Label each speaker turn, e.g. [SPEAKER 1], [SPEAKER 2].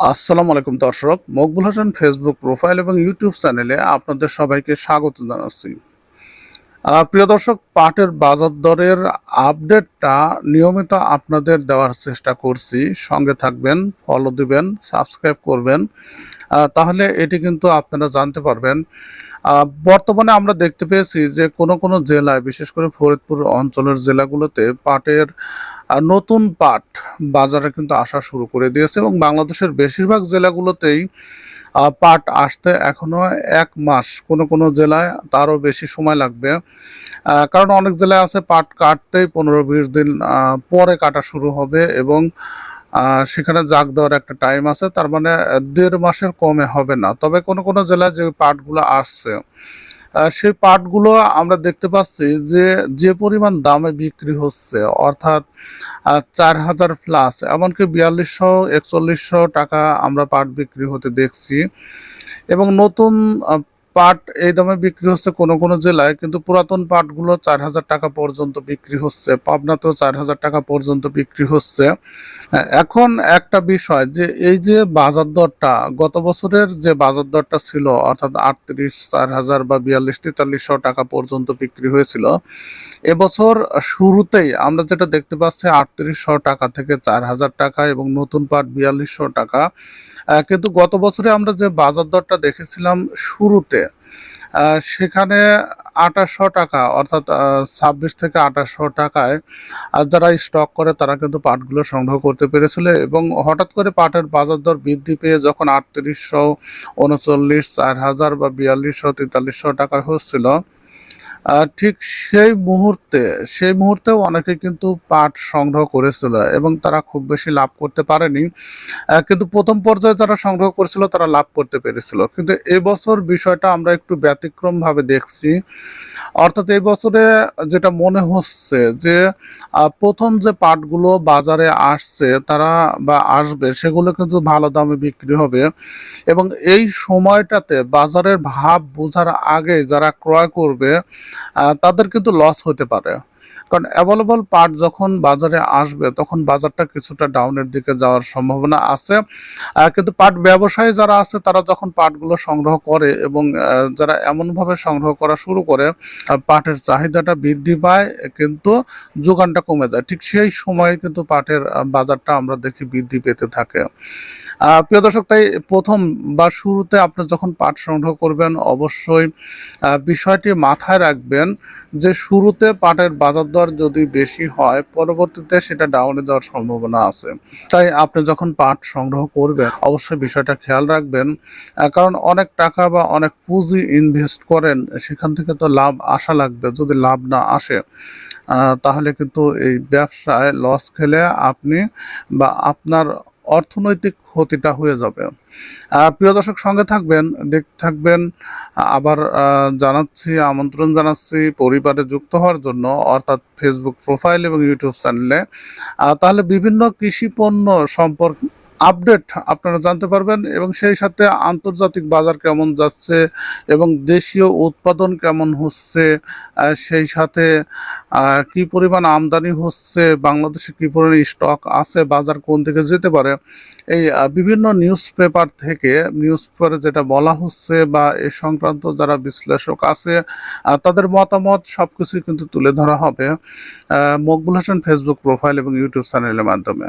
[SPEAKER 1] আসসালামু আলাইকুম দর্শক, মকবুল হাসান ফেসবুক প্রোফাইল এবং ইউটিউব চ্যানেলে আপনাদের সবাইকে স্বাগত জানাচ্ছি। প্রিয় দর্শক, পাটের বাজার দরের আপডেটটা নিয়মিত আপনাদের দেওয়ার চেষ্টা করছি। সঙ্গে থাকবেন ফলো দিবেন সাবস্ক্রাইব করবেন। তাহলে এটি কিন্তু আপনারা জানতে পারবেন। বর্তমানে আমরা দেখতে পেয়েছি যে কোনো কোনো জেলায়, বিশেষ করে ফরিদপুর অঞ্চলের জেলাগুলোতে পাটের নতুন পাট বাজারে কিন্তু আসা শুরু করে দিয়েছে এবং বাংলাদেশের বেশিরভাগ জেলাগুলোতেই পাট আসতে এখনও এক মাস কোনো কোনো জেলায় তারও বেশি সময় লাগবে। কারণ অনেক জেলায় আছে পাট কাটতেই পনেরো বিশ দিন পরে কাটা শুরু হবে এবং সেখানে জাগ দেওয়ার একটা টাইম আছে, তার মানে দেড় মাসের কমে হবে না। তবে কোনো কোনো জেলায় যে পাটগুলো আসছে সেই পাটগুলো আমরা দেখতে পাচ্ছি যে যে পরিমাণ দামে বিক্রি হচ্ছে, অর্থাৎ চার হাজার প্লাস এমনকি বিয়াল্লিশশো, একচল্লিশশো টাকা আমরা পাট বিক্রি হতে দেখছি। এবং নতুন পাট এই দামে বিক্রি হচ্ছে কোনো কোনো জেলায়, কিন্তু পুরাতন পাটগুলো চার হাজার টাকা পর্যন্ত বিক্রি হচ্ছে, পাবনাতেও চার হাজার টাকা পর্যন্ত বিক্রি হচ্ছে। এখন একটা বিষয় যে এই যে বাজার দরটা, গত বছরের যে বাজার দরটা ছিল, অর্থাৎ আটত্রিশ, চার হাজার বা বিয়াল্লিশ, তেতাল্লিশশো টাকা পর্যন্ত বিক্রি হয়েছিল, এবছর শুরুতেই আমরা যেটা দেখতে পাচ্ছি, আটত্রিশশো টাকা থেকে চার হাজার টাকা এবং নতুন পাট বিয়াল্লিশশো টাকা। কিন্তু গত বছরে আমরা যে বাজার দরটা দেখেছিলাম শুরুতে সেখানে আঠাশশো টাকা, অর্থাৎ ছাব্বিশ থেকে আঠাশশো টাকায় যারা স্টক করে তারা কিন্তু পাটগুলো সংগ্রহ করতে পেরেছিল এবং হঠাৎ করে পাটের বাজার দর বৃদ্ধি পেয়ে যখন আটত্রিশশো উনচল্লিশ, চার হাজার বা বিয়াল্লিশশো, তেতাল্লিশশো টাকা হচ্ছিল ঠিক সেই মুহূর্তে, সেই মুহূর্তেও অনেকে কিন্তু পাট সংগ্রহ করেছিল এবং তারা খুব বেশি লাভ করতে পারেনি। কিন্তু প্রথম পর্যায়ে যারা সংগ্রহ করেছিল, তারা লাভ করতে পেরেছিল। কিন্তু এবছর বিষয়টা আমরা একটু ব্যতিক্রম ভাবে দেখছি। অর্থাৎ এই বছরে যেটা মনে হচ্ছে যে প্রথম যে পাটগুলো বাজারে আসছে, তারা বা আসবে, সেগুলো কিন্তু ভালো দামে বিক্রি হবে। এবং এই সময়টাতে বাজারের ভাব বোঝার আগে যারা ক্রয় করবে তাদের কিন্তু লস হতে পারে। কারণ অ্যাভেলেবল পার্ট যখন বাজারে আসবে, তখন বাজারটা কিছুটা ডাউনের দিকে যাওয়ার সম্ভাবনা আছে। কিন্তু পাট ব্যবসায়ী যারা আছে, তারা যখন পাটগুলো সংগ্রহ করে এবং যারা এমনভাবে সংগ্রহ করা শুরু করে পাটের চাহিদাটা বৃদ্ধি পায়, কিন্তু যোগানটা কমে যায়। ঠিক সেই সময়ে কিন্তু পাটের বাজারটা আমরা দেখি বৃদ্ধি পেতে থাকে। প্রিয় দর্শক, তাই প্রথম বা শুরুতে আপনি যখন পাঠ সংগ্রহ করবেন, অবশ্যই বিষয়টি মাথায় রাখবেন যে শুরুতে পাটের বাজার দর যদি বেশি হয়, পরবর্তীতে সেটা ডাউনে যাওয়ার সম্ভাবনা আছে। তাই আপনি যখন পাট সংগ্রহ করবেন, অবশ্যই বিষয়টা খেয়াল রাখবেন কারণ অনেক টাকা বা অনেক পুঁজি ইনভেস্ট করেন, সেখান থেকে তো লাভ আসা লাগবে। যদি লাভ না আসে তাহলে কিন্তু এই ব্যবসায় লস খেলে আপনি বা আপনার অর্থনৈতিক ক্ষতিটা হয়ে যাবে। প্রিয় দর্শক, সঙ্গে থাকবেন, দেখ থাকবেন, আবার জানাচ্ছি, আমন্ত্রণ জানাচ্ছি পরিবারে যুক্ত হওয়ার জন্য, অর্থাৎ ফেসবুক প্রোফাইল এবং ইউটিউব চ্যানেলে তাহলে বিভিন্ন কৃষি পণ্য সম্পর্কে আপডেট আপনারা জানতে পারবেন এবং সেই সাথে আন্তর্জাতিক বাজার কেমন যাচ্ছে এবং দেশীয় উৎপাদন কেমন হচ্ছে সেই সাথে কি পরিমাণ আমদানি হচ্ছে, বাংলাদেশে কি পরিমাণ স্টক আছে, বাজার কোন দিকে যেতে পারে, এই বিভিন্ন নিউজ পেপার থেকে নিউজ পেপারে যেটা বলা হচ্ছে বা এ সংক্রান্ত যারা বিশ্লেষক আছে তাদের মতামত সব কিছুই কিন্তু তুলে ধরা হবে মকবুল হাসান ফেসবুক প্রোফাইল এবং ইউটিউব চ্যানেলের মাধ্যমে।